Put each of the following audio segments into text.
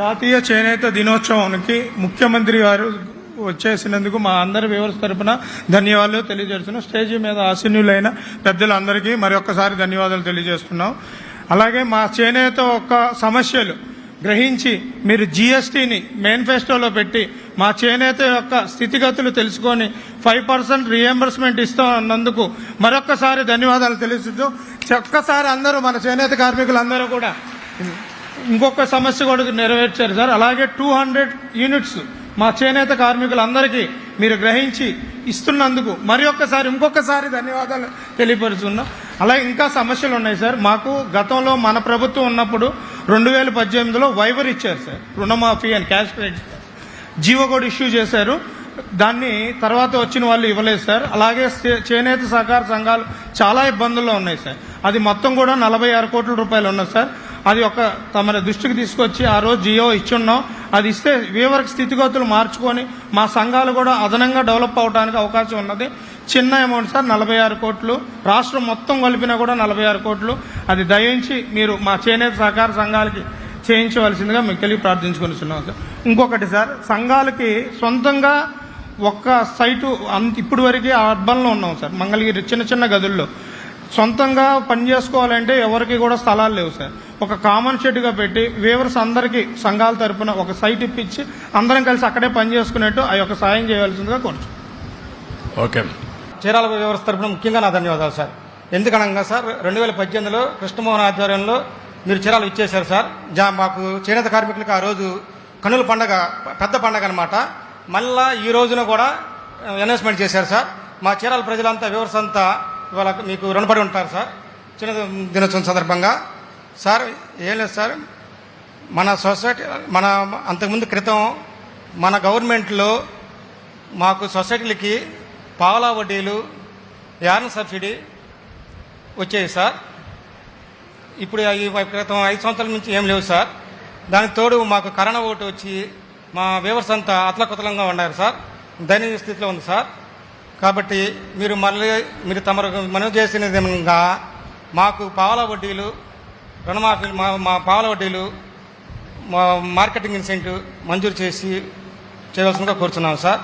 జాతీయ చేనేత దినోత్సవానికి ముఖ్యమంత్రి గారు వచ్చేసినందుకు మా అందరి వివరణ తరపున ధన్యవాదాలు తెలియజేస్తున్నాం. స్టేజ్ మీద ఆసీనులైన పెద్దలందరికీ మరొకసారి ధన్యవాదాలు తెలియజేస్తున్నాం. అలాగే మా చేనేత ఒక సమస్యలు గ్రహించి మీరు జీఎస్టీని మేనిఫెస్టోలో పెట్టి మా చేనేత యొక్క స్థితిగతులు తెలుసుకొని ఫైవ్ పర్సెంట్ రియంబర్స్మెంట్ ఇస్తామన్నందుకు మరొక్కసారి ధన్యవాదాలు తెలుస్తూ ఒక్కసారి అందరూ మన చేనేత కార్మికులందరూ కూడా ఇంకొక సమస్య కూడా నెరవేర్చారు సార్. అలాగే టూ హండ్రెడ్ యూనిట్స్ మా చేనేత కార్మికులందరికీ మీరు గ్రహించి ఇస్తున్నందుకు మరి ఒక్కసారి ఇంకొకసారి ధన్యవాదాలు తెలియపరుచున్నాం అలాగే ఇంకా సమస్యలు ఉన్నాయి సార్. మాకు గతంలో మన ప్రభుత్వం ఉన్నప్పుడు రెండు వేల పద్దెనిమిదిలో వైవర్ ఇచ్చారు సార్. రుణమాఫీ అని క్యాష్ క్రెడిట్ జీవో కూడా ఇష్యూ చేశారు. దాన్ని తర్వాత వచ్చిన వాళ్ళు ఇవ్వలేదు సార్. అలాగే చేనేత సహకార సంఘాలు చాలా ఇబ్బందుల్లో ఉన్నాయి సార్. అది మొత్తం కూడా నలభై ఆరు కోట్ల రూపాయలు ఉన్నాయి సార్. అది ఒక తమ దృష్టికి తీసుకొచ్చి ఆ రోజు జియో ఇచ్చున్నాం. అది ఇస్తే వీవరకు స్థితిగతులు మార్చుకొని మా సంఘాలు కూడా అదనంగా డెవలప్ అవడానికి అవకాశం ఉన్నది. చిన్న అమౌంట్ సార్ నలభై ఆరు కోట్లు. రాష్ట్రం మొత్తం కలిపినా కూడా నలభై ఆరు కోట్లు. అది దయించి మీరు మా చేనేత సహకార సంఘాలకి చేయించవలసిందిగా మీకు తెలియ ప్రార్థించుకొనిస్తున్నాం సార్. ఇంకొకటి సార్ సంఘాలకి సొంతంగా ఒక్క సైటు అంత ఇప్పుడు వరకు అర్బన్లో ఉన్నాం సార్. మంగళగిరి చిన్న చిన్న గదుల్లో. సొంతంగా పని చేసుకోవాలంటే ఎవరికి కూడా స్థలాలు లేవు సార్. ఒక కామన్ షెడ్గా పెట్టి వేవర్స్ అందరికీ సంఘాల తరపున ఒక సైట్ ఇప్పించి అందరం కలిసి అక్కడే పని చేసుకునేట్టు ఆ యొక్క సాయం చేయవలసిందిగా కొంచెం ఓకే. చీరాల వ్యవస్థ తరపున ముఖ్యంగా నా ధన్యవాదాలు సార్. ఎందుకనగా సార్ రెండు వేల పద్దెనిమిదిలో కృష్ణమోహన్ ఆధ్వర్యంలో మీరు చీరాలు ఇచ్చేశారు సార్. జా మాకు చేనేత కార్మికులకు ఆ రోజు కనుల పండగ పెద్ద పండగ అనమాట మళ్ళా ఈ రోజున కూడా అనౌన్స్మెంట్ చేశారు సార్. మా చీరాల ప్రజలంతా వ్యవస్థ అంతా ఇవాళ మీకు రుణపడి ఉంటారు సార్. చిన్న దినోత్సవం సందర్భంగా. సార్ ఏం లేదు సార్. మన సొసైటీ మన అంతకుముందు క్రితం మన గవర్నమెంట్లో మాకు సొసైటీలకి పావలా వడ్డీలు యార్న్ సబ్సిడీ వచ్చాయి సార్. ఇప్పుడు క్రితం ఐదు సంవత్సరాల నుంచి ఏం లేవు సార్. దానికి తోడు మాకు కరోనా ఓటు వచ్చి మా వ్యూవర్స్ అంతా అతలకుతలంగా ఉన్నారు సార్. దయనీయ స్థితిలో ఉంది సార్. కాబట్టి మీరు మళ్ళీ మీరు తమరు మనవి చేసిన విధంగా మాకు పావలా వడ్డీలు రుణమాఫీ మా మా పావలా వడ్డీలు మా మార్కెటింగ్ ఇన్సెంటివ్ మంజూరు చేసి చేయవలసిందిగా కోరుతున్నాం సార్.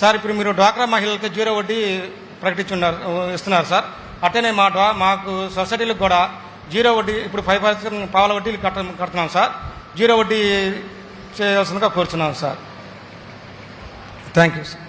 సార్ ఇప్పుడు మీరు డ్వాక్రా మహిళలకు జీరో వడ్డీ ప్రకటించున్నారు ఇస్తున్నారు సార్. అట్టనే మా మాకు సొసైటీలకు కూడా జీరో వడ్డీ ఇప్పుడు ఫైవ్ పర్సెంట్ పావుల వడ్డీలు కట్ట కడుతున్నాం సార్. జీరో వడ్డీ చేయవలసిందిగా కోరుతున్నాం సార్. Thank you sir.